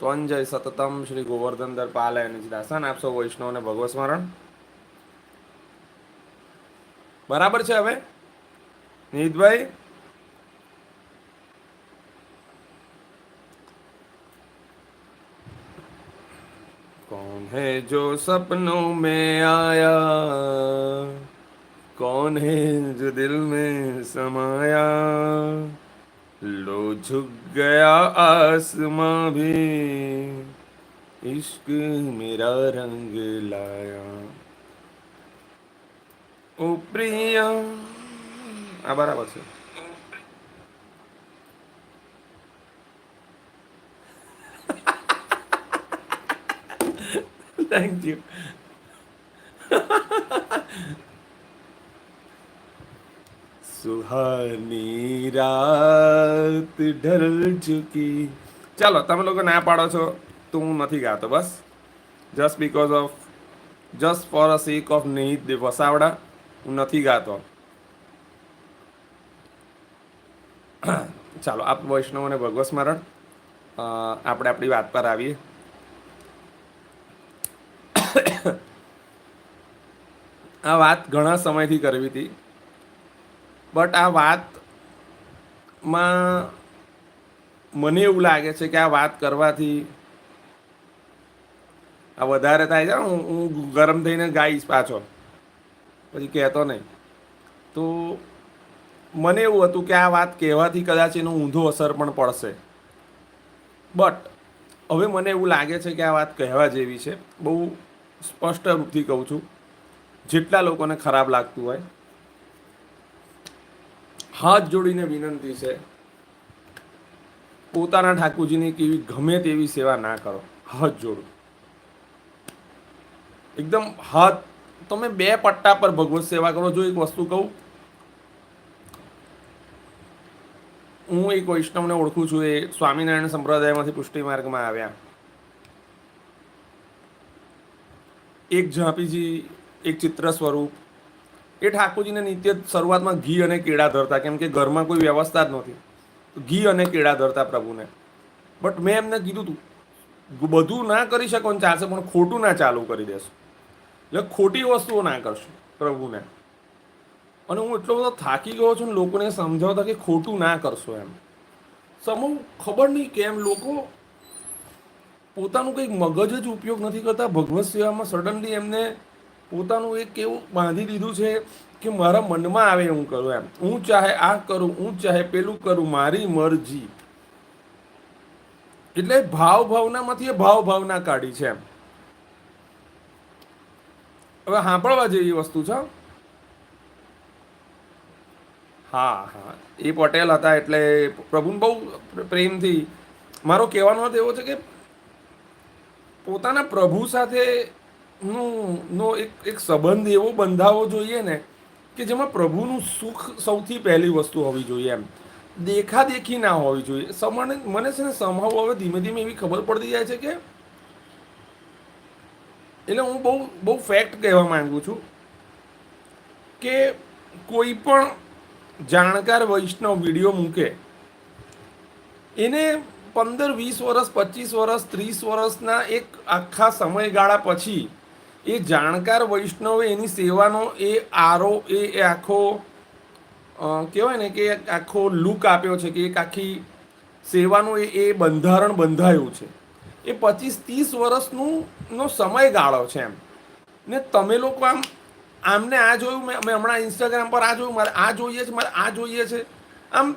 ત્વંજય સતતમ શ્રી ગોવર્ધન દર પાલય દાસન આપશો વૈષ્ણવને ભગવત સ્મરણ બરાબર છે હવે નીતભાઈ कौन है जो सपनों में आया कौन है जो दिल में समाया लो झुक गया आसमां भी इश्क मेरा रंग लाया ओ प्रिया આ બરાબર છે થેન્ક યુ સુહાની રાત ઢલ ચુકી. ચાલો, તમે લોકો ના પાડો છો તો હું નથી ગાતો, બસ. Just because of just for a sake of Nihit Vasavada, હું નથી ગાતો. ચાલો, આપ વૈષ્ણવ અને ભગવત સ્મરણ. આપણે આપણી વાત પર આવીએ. આ વાત ઘણા સમયથી કરવી હતી. બટ આ વાતમાં મને એવું લાગે છે કે આ વાત કરવાથી આ વધારે થાય છે. હું હું ગરમ થઈને ગાઈશ પાછો. પછી કહેતો નહીં. તો મને એવું હતું કે આ વાત કહેવાથી કદાચ એનો ઊંધો અસર પણ પડશે. બટ હવે મને એવું લાગે છે કે આ વાત કહેવા જેવી છે. બહુ સ્પષ્ટ રૂપથી કહું છું. જેટલા લોકોને ખરાબ લાગતું હોય હાથ જોડીને વિનંતી છે, પોતાના ઠાકુરજીની કેવી ગમે તેવી સેવા ના કરો, હાથ જોડો. એકદમ હાથ, તમે બે પટ્ટા પર ભગવત સેવા કરો, જો એક વસ્તુ કહું. હું એક વૈષ્ણવને ઓળખું છું, એ સ્વામિનારાયણ સંપ્રદાયમાંથી પુષ્ટિ માર્ગમાં આવ્યા. એક ઝાંપીજી, એક ચિત્ર સ્વરૂપ એ ઠાકોરજીને નિત્ય શરૂઆતમાં ઘી અને કેળા ધરતા, કેમ કે ઘરમાં કોઈ વ્યવસ્થા જ નહોતી. ઘી અને કેળા ધરતા પ્રભુને. બટ મેં એમને કીધું તું બધું ના કરી શકો ને ચાલશે, પણ ખોટું ના ચાલુ કરી દેશો. એટલે ખોટી વસ્તુઓ ના કરશું પ્રભુને. અને હું એટલો બધો થાકી ગયો છું ને લોકોને સમજાવતા કે ખોટું ના કરશો એમ. સમૂહ ખબર નહીં કેમ લોકો પોતાનું કંઈક મગજ જ ઉપયોગ નથી કરતા. ભગવત સેવામાં સડનલી એમને પોતાનું એક એવું બાંધી દીધું છે કે મારા મનમાં આવે હું કરું એમ. હું ચાહે આ કરું, હું ચાહે પેલું કરું, મારી મરજી. એટલે ભાવ ભાવનામાંથી એ ભાવ ભાવના કાઢી છે હવે સાંભળવા જેવી વસ્તુ છે હા. હા એ પટેલ હતા એટલે પ્રભુને બહુ પ્રેમથી મારો કહેવાનો અર્થ એવો છે કે પોતાના પ્રભુ સાથે નું, નો એક એક સંબંધ એવો બંધાવો જોઈએ ને કે જેમાં પ્રભુનું સુખ સૌથી પહેલી વસ્તુ હોવી જોઈએ એમ. દેખાદેખી ના હોવી જોઈએ. સમણ, મને છે ને સંભવ હવે ધીમે ધીમે એવી ખબર પડતી જાય છે કે એટલે હું બહુ બહુ ફેક્ટ કહેવા માંગુ છું કે કોઈ પણ જાણકાર વૈષ્ણવ વીડિયો મૂકે, એને પંદર, વીસ વર્ષ, પચીસ વર્ષ, ત્રીસ વર્ષના એક આખા સમયગાળા પછી એ જાણકાર વૈષ્ણવે એની સેવાનો એ આરો, એ આખો કહેવાય ને કે આખો લુક આપ્યો છે કે એક આખી સેવાનું એ એ બંધારણ બંધાયું છે. એ પચીસ ત્રીસ વર્ષનું નો સમયગાળો છે એમ. ને તમે લોકો આમ, આમને આ જોયું, મેં મેં હમણાં ઇન્સ્ટાગ્રામ પર આ જોયું, મારે આ જોઈએ છે, મારે આ જોઈએ છે. આમ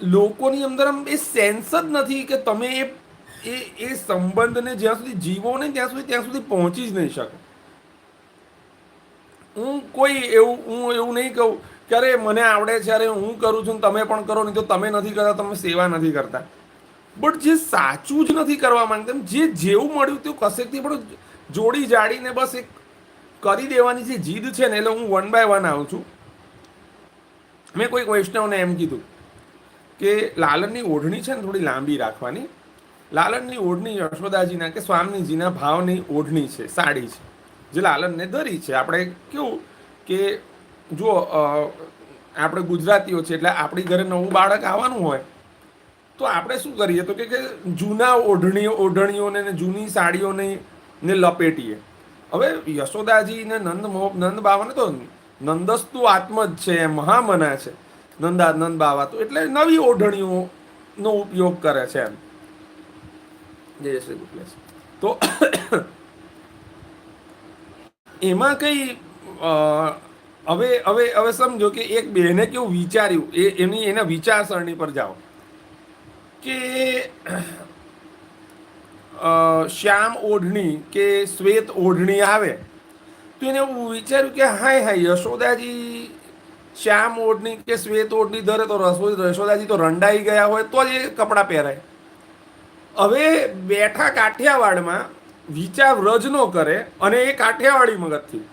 લોકોની અંદર આમ એ સેન્સ જ નથી કે તમે એ એ એ સંબંધને જ્યાં સુધી જીવો ને ત્યાં સુધી ત્યાં સુધી પહોંચી જ નહીં શકો. હું કોઈ એવું હું એવું નહીં કહું કે અરે મને આવડે છે, અરે હું કરું છું, તમે પણ કરો, નહીં તો તમે નથી કરતા, તમે સેવા નથી કરતા. બટ જે સાચું જ નથી કરવા માંગતા જે જેવું મળ્યું તેવું કશેકથી પણ જોડી જાડીને બસ એક કરી દેવાની જે જીદ છે ને, એટલે હું વન બાય વન આવું છું. મેં કોઈક વૈષ્ણવને એમ કીધું કે લાલનની ઓઢણી છે ને થોડી લાંબી રાખવાની. લાલનની ઓઢણી યશોદાજીના કે સ્વામીજીના ભાવની ઓઢણી છે, સાડી છે. જે લાલનને ધરી છે. આપણે કેવું કે જો આપણે ગુજરાતીઓ છે એટલે આપણી ઘરે નવું બાળક આવવાનું હોય, તો આપણે શું કરીએ? તો કે જૂના ઓઢણીઓ, ઓઢણીઓને ને જૂની સાડીઓને ને લપેટીએ. હવે યશોદાજી ને નંદ નંદ બાવાને તો નંદસ્તુ આત્મ જ છે મહામના છે. નંદા, નંદ બાવા તો એટલે નવી ઓઢણીઓનો ઉપયોગ કરે છે એમ. જય શ્રી કૃષ્ણ. તો એમાં કઈ હવે હવે હવે સમજો કે એક બેને કેવું વિચાર્યું, એ, એની, એના વિચારસરણી પર જાઓ. કે શ્યામ ઓઢણી કે શ્વેત ઓઢણી આવે, તો એને વિચાર્યું કે હાય હાય, યશોદાજી શ્યામ ઓઢણી કે શ્વેત ઓઢણી ધરે તો રસોઈ યશોદાજી તો રંડાઈ ગયા હોય, તો જ એ કપડાં પહેરાય. હવે બેઠા કાઠિયાવાડમાં વિચાર વ્રજનો કરે અને એ કાઠિયાવાડી મગજથી.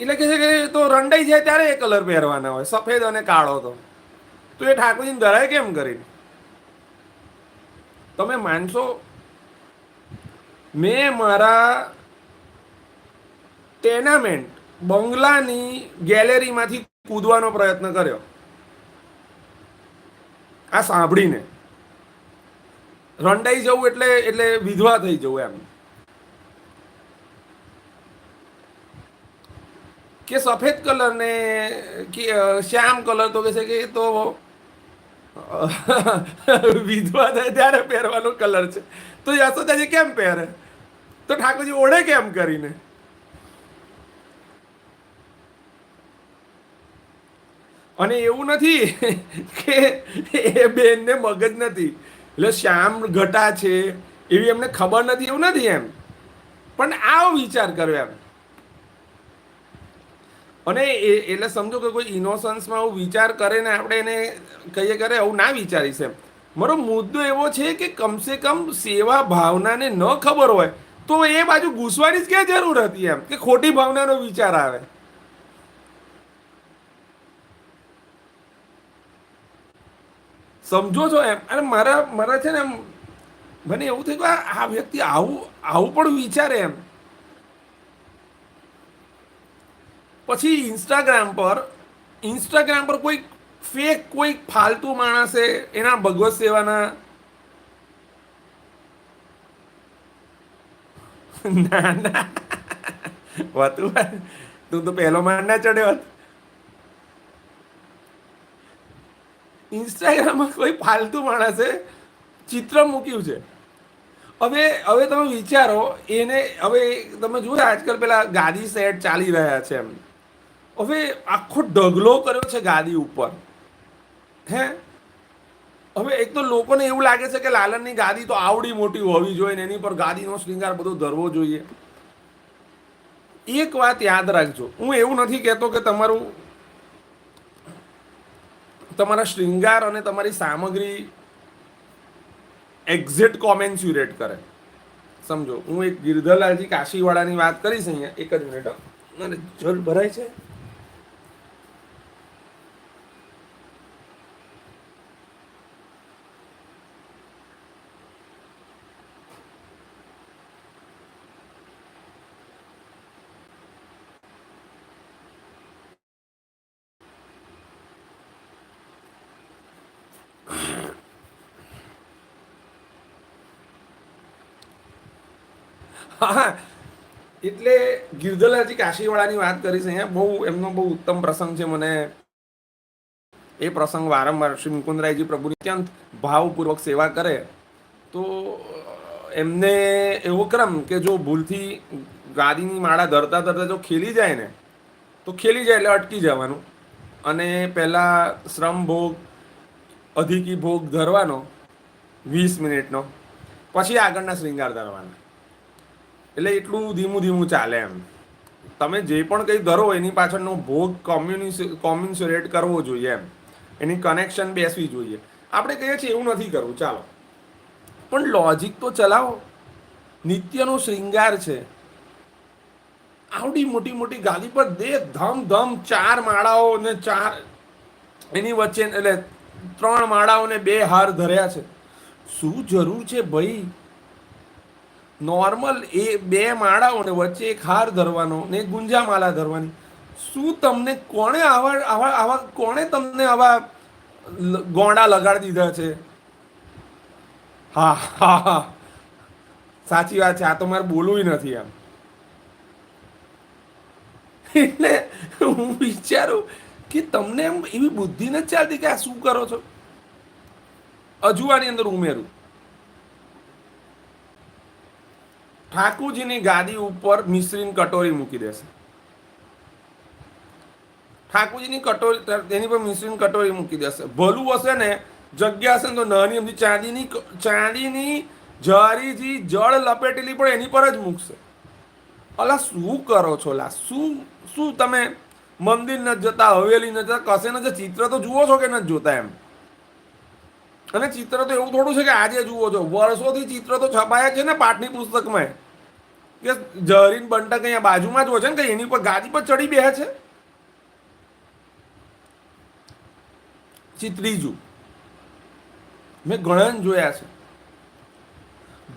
એટલે કે છે કે તો રંડાઈ જાય ત્યારે એ કલર પહેરવાના હોય, સફેદ અને કાળો તો. તો એ ઠાકોરજીને ધરાય કેમ કરીને તમે માનશો? મેં મારા ટેનામેન્ટ બંગલાની ગેલેરીમાંથી કૂદવાનો પ્રયત્ન કર્યો. આ સાંભળીને. રંડાઈ જવું એટલે એટલે વિધવા થઈ જવું એમ. કે સફેદ કલર ને શ્યામ કલર તો કે છે કે તો વિધવા થાય ત્યારે પહેરવાનો કલર છે. તો યશોદાજી કેમ પહેરે? તો ઠાકોરજી ઓળે કેમ કરીને? અને એવું નથી કે એ બેનને મગજ નથી. એટલે શ્યામ ઘટા છે, એવી એમને ખબર નથી, એવું નથી એમ. પણ આવો વિચાર કર્યો એમ. અને એ, એટલે સમજો કે કોઈ ઇનોસન્સમાં આવું વિચાર કરે ને આપણે એને કહીએ કરે આવું ના વિચારીશ એમ. મારો મુદ્દો એવો છે કે કમસે કમ સેવા ભાવનાને ન ખબર હોય, તો એ બાજુ ઘૂસવાની જ ક્યાં જરૂર હતી એમ? કે ખોટી ભાવનાનો વિચાર આવે? સમજો છો એમ. અને મારા મારા છે ને એમ, મને એવું થયું કે આ વ્યક્તિ આવું આવું પણ વિચારે એમ. પછી ઇન્સ્ટાગ્રામ પર ઇન્સ્ટાગ્રામ પર કોઈ ફેક કોઈ ફાલતુ માણસે એના ભગવત સેવાના ના ના. વાતું. તું તો પહેલો માન ના ચડ્યો હોત. ઇન્સ્ટાગ્રામમાં કોઈ ફાલતુ માણસે ચિત્ર મૂક્યું છે. હવે હવે તમે વિચારો, એને, હવે તમે જુઓ આજકાલ પેલા ગાદી સેટ ચાલી રહ્યા છે એમ. હવે આખો ઢગલો કર્યો છે ગાદી ઉપર. હે? હવે એક તો લોકોને એવું લાગે છે કે લાલનની ગાદી તો આવડી મોટી હોવી જોઈએ ને એની પર ગાદીનો શૃંગાર બધો ધરવો જોઈએ. એક વાત યાદ રાખજો. હું એવું નથી કહેતો કે તમારું તમારા શ્રૃંગાર અને તમારી સામગ્રી એક્ઝેક્ટ કોમેન્સ્યુરેટ કરે સમજો, હું એક ગિરધરલાલજી કાશીવાળાની વાત કરીશ અહીંયા, એક જ મિનિટ. મને જલ ભરાય છે હા એટલે ગિરધલાજી કાશીવાળાની વાત કરીશ અહીંયા બહુ, એમનો બહુ ઉત્તમ પ્રસંગ છે મને. એ પ્રસંગ વારંવાર શ્રી મુકુંદરાયજી પ્રભુની અત્યંત ભાવપૂર્વક સેવા કરે. તો એમને એવો ક્રમ કે જો ભૂલથી ગાદીની માળા ધરતા ધરતા જો ખેલી જાય ને, તો ખેલી જાય એટલે અટકી જવાનું. અને પહેલાં શ્રમ ભોગ, અધિકી ભોગ ધરવાનો વીસ મિનિટનો, પછી આગળના શ્રૃંગાર ધરવાના. એટલે એટલું ધીમું ધીમું ચાલે એમ. તમે જે પણ કંઈ ધરો એની પાછળનો ભોગ કોમ્યુનિસ કોમ્યુનિસરેટ કરવો જોઈએ એમ. એની કનેક્શન બેસવી જોઈએ. આપણે કહીએ છીએ એવું નથી કરવું, ચાલો. પણ લોજિક તો ચલાવો. નિત્યનો શ્રૃંગાર છે. આવડી મોટી મોટી ગાદી પર દે, ધમ ધમ ચાર માળાઓ ને ચાર એની વચ્ચે, એટલે ત્રણ માળાઓને બે હાર ધર્યા છે. શું જરૂર છે ભાઈ નોર્મલ એ બે માળાઓ ને વચ્ચે એક હાર ધરવાનો ને ગુંજા ગુંજામાલા ધરવાની. શું તમને કોણે આવા આવા આવા, કોણે તમને આવા ગોંડા લગાડી દીધા છે? હા હા હા. સાચી વાત છે, આ તો મારે બોલવું નથી આમ એટલે હું વિચારું કે તમને એમ એવી બુદ્ધિ નથી ચાલતી કે આ શું કરો છો? અજુવાની અંદર ઉમેરું. ઠાકુરજીની ગાદી ઉપર મિશ્રીની કટોરી મૂકી દેશે. ઠાકુરજીની કટોરી તેની પર મિશ્રીની કટોરી મૂકી દેશે. ભલું હશે ને, જગ્યા હશે ને તો નાની અમથી ચાંદીની ચાંદીની જારીથી જળ લપેટેલી પણ એની પર જ મૂકશે. અલા, શું કરો છો લા શું શું તમે મંદિર ન જતા, હવેલી ન જતા, કશે ન જતા? ચિત્ર તો જુઓ છો કે નથી જોતા એમ? અને ચિત્ર તો એવું થોડું છે કે આજે જુઓ છો. વર્ષોથી ચિત્ર તો છપાયા છે ને પાઠની પુસ્તકમાં. કે જરીન બંટક અહીંયા બાજુમાં જ હોય છે ને કે એની પર ગાદી પર ચડી બેહે છે? ચિત્રીજું, મેં ગણન જોયા છે.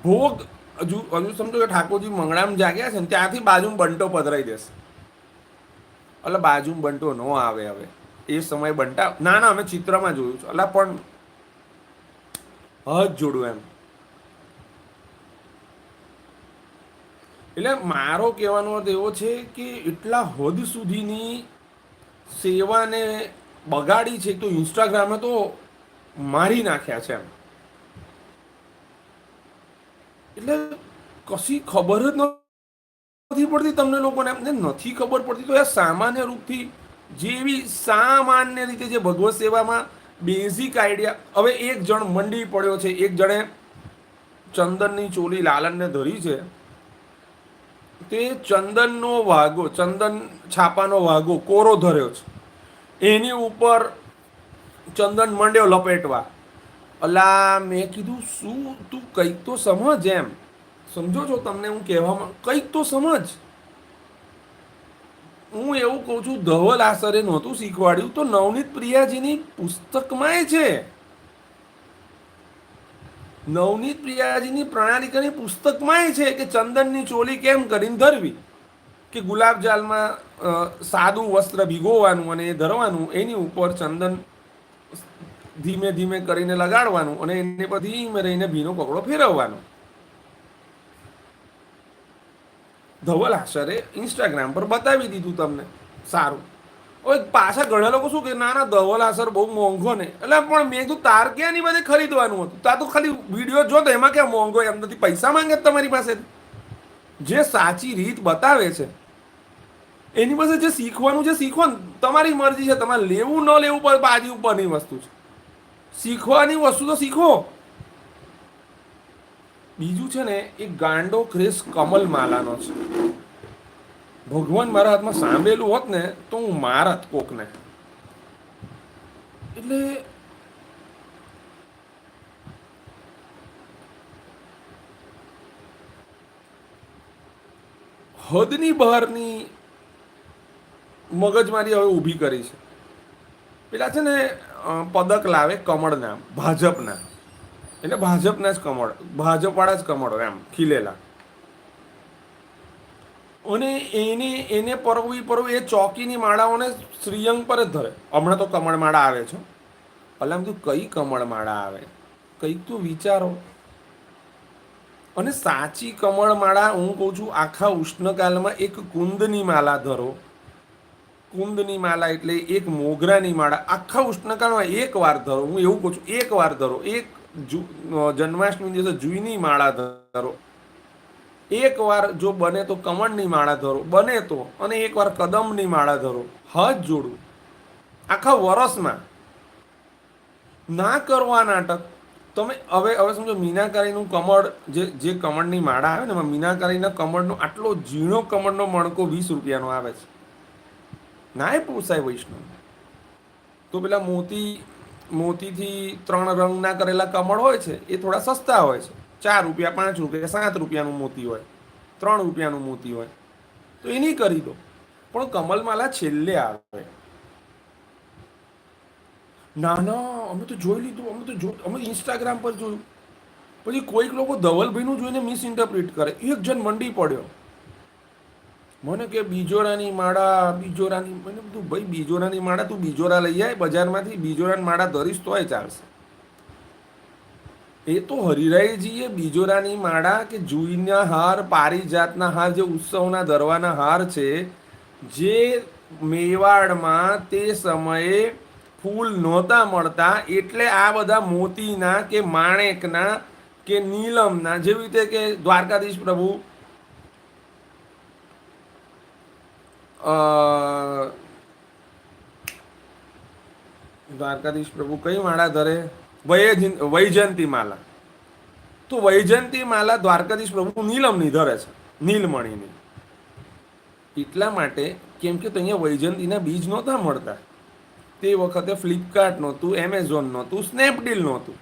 ભોગ, હજુ હજુ સમજો કે ઠાકોરજી મંગળામ જાગ્યા છે ને, ત્યાંથી બાજુમાં બંટો પધરાઈ જશે એટલે બાજુમાં બંટો ન આવે હવે. એ સમય બંટા, ના ના, અમે ચિત્રમાં જોયું છે. એટલે પણ હજ જોડું એમ. એટલે મારો કહેવાનો અર્થ એવો છે કે એટલા હદ સુધીની સેવાને બગાડી છે તો ઇન્સ્ટાગ્રામે તો મારી નાખ્યા છે એમ. એટલે કશી ખબર જ નથી પડતી તમને લોકોને એમને નથી ખબર પડતી તો એ સામાન્ય રૂપથી જેવી સામાન્ય રીતે જે ભગવત સેવામાં બેઝિક આઈડિયા હવે એક જણ મંડી પડ્યો છે. એક જણે ચંદનની ચોલી લાલનને ધરી છે. તે ચંદનનો વાઘો, ચંદન છાપાનો વાઘો કોરો ધર્યો છે. એની ઉપર ચંદન મંડ્યો લપેટવા. અલા મેં કીધું, શું તું કંઈક તો સમજ એમ. સમજો છો તમને હું કહેવામાં? કંઈક તો સમજ. હું એવું કહું છું, ધવલ આસરે નહોતું શીખવાડ્યું તો નવનીત પ્રિયાજીની પુસ્તકમાંય છે. નવનીત પ્રિયાજીની પ્રણાલિકાની પુસ્તકમાંય છે કે ચંદનની ચોલી કેમ કરીને ધરવી? કે ગુલાબજાલમાં સાદું વસ્ત્ર ભીગોવાનું અને એ ધરવાનું, એની ઉપર ચંદન ધીમે ધીમે કરીને લગાડવાનું અને એને પછી ધીમે રહીને ભીનો કપડો ફેરવવાનો. ધવલ આશરે ઇન્સ્ટાગ્રામ પર બતાવી દીધું તમને. સારું. હવે પાછા ઘણા લોકો શું કે, ના ના, ધવલ આસર બહુ મોંઘો ને. એટલે પણ મેં કીધું, તાર ક્યાં ની બધે ખરીદવાનું હતું? તાર તો ખાલી વીડિયો જો તો એમાં ક્યાં મોંઘો? એમ નથી, પૈસા માંગે તમારી પાસે? જે સાચી રીત બતાવે છે, એની પાસે જે શીખવાનું છે, શીખો ને. તમારી મરજી છે, તમારે લેવું ન લેવું પર બાજી ઉપરની વસ્તુ છે. શીખવાની વસ્તુ તો શીખો. બીજું છે ને એ ગાંડો ક્રેસ કમલ માલાનો છે. ભગવાન મારા હાથમાં સાંભળેલું હોત ને, તો હું મારત કોકને. એટલે હદની બહારની મગજમારી હવે ઊભી કરી છે. પેલા છે ને પદક લાવે કમળના, ભાજપના. એટલે ભાજપના જ કમળ, ભાજપવાળા જ કમળો એમ, ખીલેલા. અને એને એને પરવવી પરવી એ ચોકીની માળાઓને શ્રીયંગ પર જ ધરે. હમણાં તો કમળ માળા આવે છે. અલામ તું કઈ કમળ માળા આવે? કંઈક તું વિચારો. અને સાચી કમળ માળા હું કહું છું, આખા ઉષ્ણકાલમાં એક કુંદની માલા ધરો. કુંદની માલા એટલે એક મોગરાની માળા. આખા ઉષ્ણકાળમાં એક વાર ધરો. હું એવું કહું છું, એક વાર ધરો. એક જન્માષ્ટમી દિવસે જુઈની માળા ધરો. એક વાર જો બને તો કમળની માળા ધરો, બને તો, અને એકવાર કદમની માળા ધરો, હાથ જોડું. આખા વરસમાં ના કરો આ નાટક, તમે હવે હવે સમજો મીનાકારીનું કમળ, જે જે કમળની માળા આવે ને, એમાં મીનાકારીના કમળનો આટલો ઝીણો કમળનો મણકો વીસ રૂપિયાનો આવે છે. ના એ પોસાય વૈષ્ણવ. તો પેલા મોતી, મોતીથી ત્રણ રંગના કરેલા કમળ હોય છે, એ થોડા સસ્તા હોય છે. ચાર રૂપિયા પાંચ રૂપિયા, સાત રૂપિયાનું મોતી હોય, ત્રણ રૂપિયાનું મોતી હોય, તો એ નહીં કરી દો. પણ કમલમાલા છેલ્લે આવે. ના ના, અમે તો જોઈ લીધું, અમે તો જો, અમે ઇન્સ્ટાગ્રામ પર જોયું. પછી કોઈક લોકો ધવલભાઈનું જોઈને મિસ ઇન્ટરપ્રિટ કરે. એક જણ મંડી પડ્યો. મને કે, બીજોરાની માળા, બીજોરાની મને બધું, ભાઈ, બીજોરાની માળા તું બીજોરા લઈ જાય બજારમાંથી બીજોરાની માળા ધરીશ તોય ચાલશે. એ તો હરિરાયજીએ બીજોરાની માળા કે જુઈના હાર, પારિજાતના હાર, જે ઉત્સવના દરવાના હાર છે, જે મેવાડમાં તે સમયે ફૂલ નહોતા મળતા, એટલે આ બધા મોતીના કે માણેકના કે નીલમના, જેવી રીતે કે દ્વારકાધીશ પ્રભુ દ્વારકાધીશ પ્રભુ કઈ માળા ધરે? વૈજયંતી માલા તો વૈજયંતી માલા દ્વારકાધીશ પ્રભુ નીલમની ધરે છે, નીલમણીની. એટલા માટે કેમ કે અહીંયા વૈજયંતીના બીજ નહોતા મળતા. તે વખતે ફ્લિપકાર્ટ નહોતું એમેઝોન નહોતું સ્નેપડીલ નહોતું.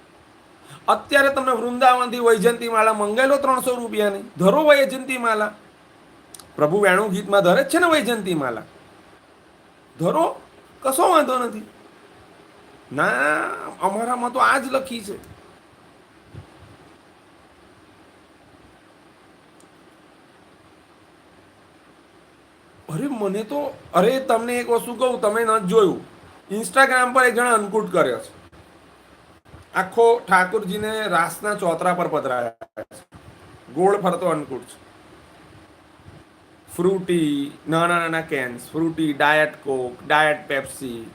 અત્યારે તમે વૃંદાવનથી વૈજયંતી માલા મંગાવેલો ત્રણસો રૂપિયાની, ધરો વૈજયંતી માલા પ્રભુ વેણુ ગીતમાં ધરે છે ને વૈજયંતી માલા ધરો, કશો વાંધો નથી. ના, અમારામાં તો આ જ લખી છે. અરે, મને તો, અરે, તમને એક વસ્તુ કહું, તમે ન જોયું. ઇન્સ્ટાગ્રામ પર એક જણા અન્કુટ કર્યો છે. આખો ઠાકોરજીને રાસના ચોતરા પર પધરાયા છે. ગોળ ફરતો અન્કુટ છે. ફ્રૂટી નાના નાના cans, Frooti, diet Coke, diet Pepsi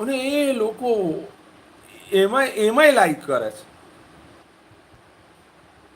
અને એ લોકો એમાં એમાંય લાઈક કરે છે.